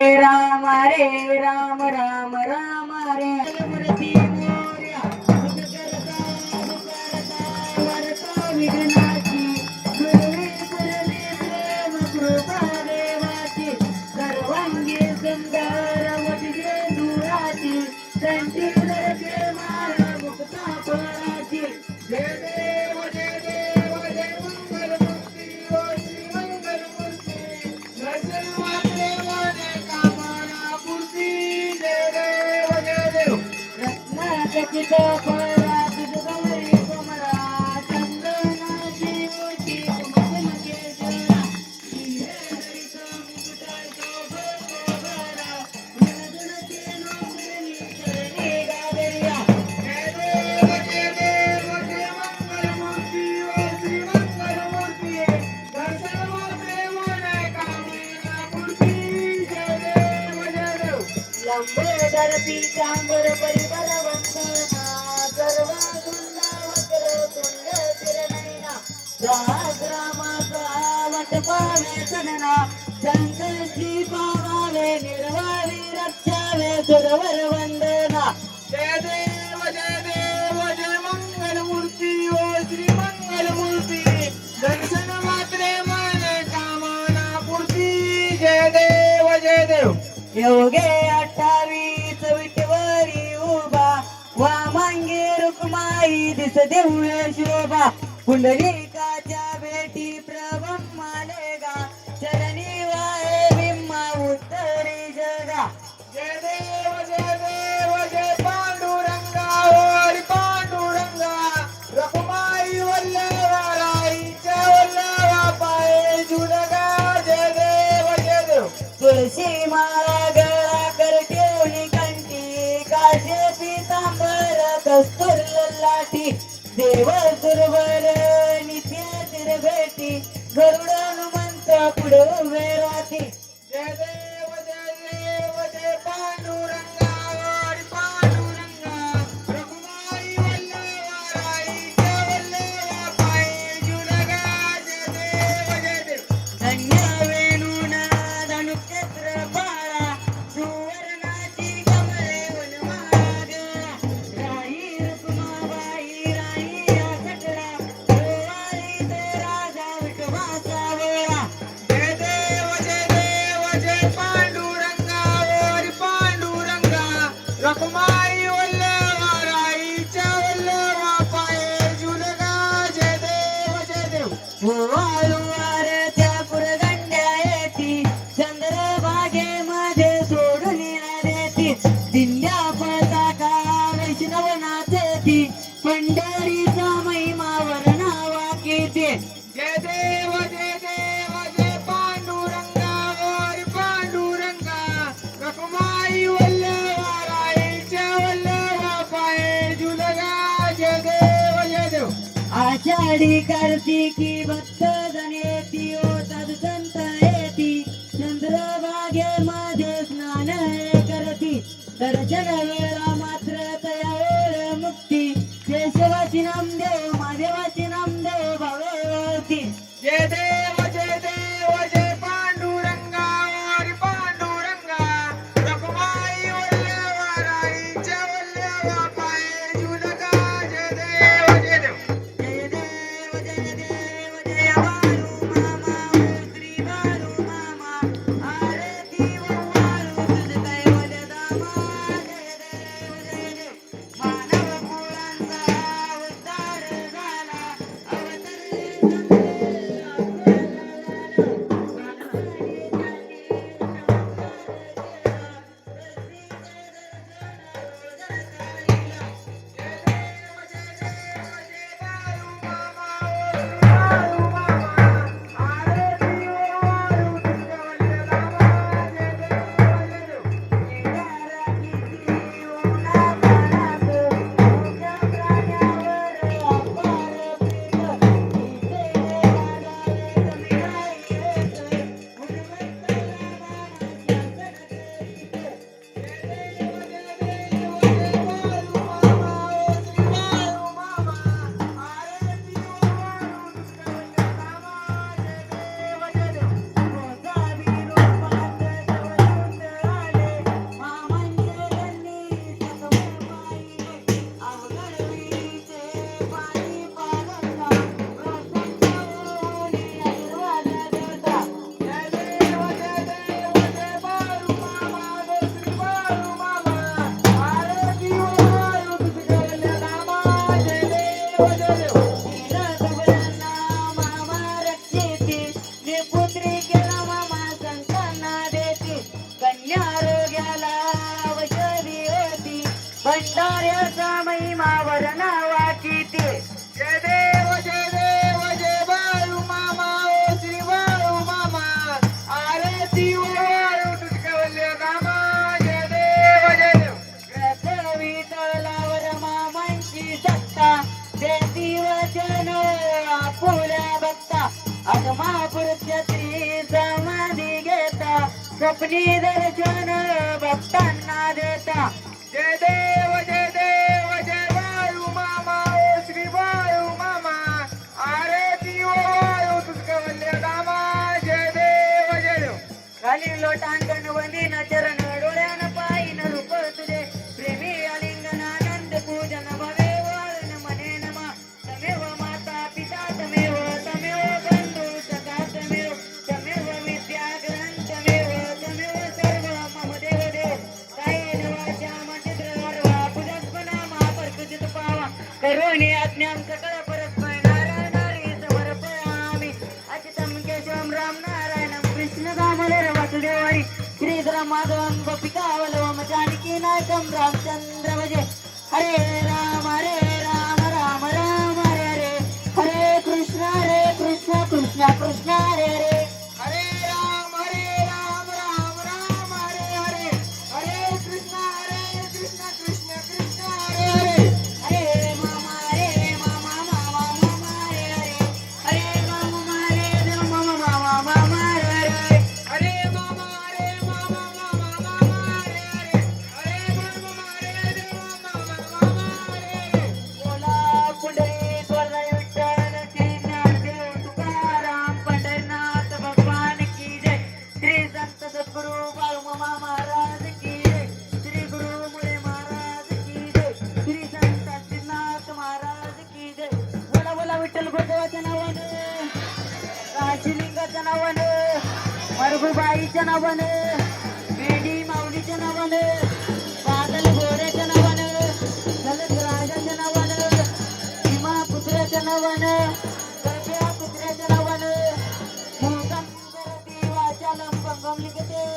राम रे राम राम राम रे. मूर्ती विघ्नाची गुरुवी गुरुवी प्रेम कृपा देवाची सर्वांगी सुंदर. the door. लंबोदर पीतांबर परिवार वंदना सर्व वक्र तुंड सहस्रामाचा वट पावे सनना संकष्टी पावावे निर्वावी रक्षावे सुरवर वंदना जय देव जय देव जय मंगल मूर्ती ओ श्री मंगल मूर्ती दर्शन मात्रे मन कामना पूर्ती जय देव जय देव योगे वा वामांगे रुक्माई दिस दिव्य शोभा पुंडलिकाच्या काशे पितांबर कस्तुर लाठी देव दुर्वर नित्य तिर भेटी गरुड हनुमंत पुढे उभे पंढरीचा महिमा वर्णावा केते जय देव जय देव जय पांडुरंगा वर पांडुरंगा रखमाई वल्लवा राईच्या वल्लवा पाये जुलगा जय देव जय देव. आषाढी कार्तिकी भक्त जण येती ओ सदसंत येती चंद्रभागेमध्ये स्नान करती दर्शन केशवाची नामदेव महादेवाची भंडाऱ्याचा महिमा वर्णावा किती जय देव जय देव जय बाळू मामा ओ श्री बाळू मामा. वाळू तुझ्या नामा जय देव जय देव. मामांची सत्ता. देती वचन आपुल्या भक्ता. आज महापुरुष समाधी घेता. स्वप्नी दर्शन भक्तांना देता. जय देव जय लोटान మాధవం గోపిక అవలోమజానికి నాయకం రామచంద్ర భజే హరే రామ హరే రామ రామ రామ హరే హరే. హరే కృష్ణ హరే కృష్ణ కృష్ణ కృష్ణ హరే హరే. मरगुबाईच्या नावाने बेडी माऊलीच्या नावाने बादल गोऱ्याच्या नावाने ललित राजाच्या नावाने भीमा पुत्र्याच्या नावाने गरब्या पुत्र्याच्या नावाने मूर्तम करती वाचालम पंगम लिखते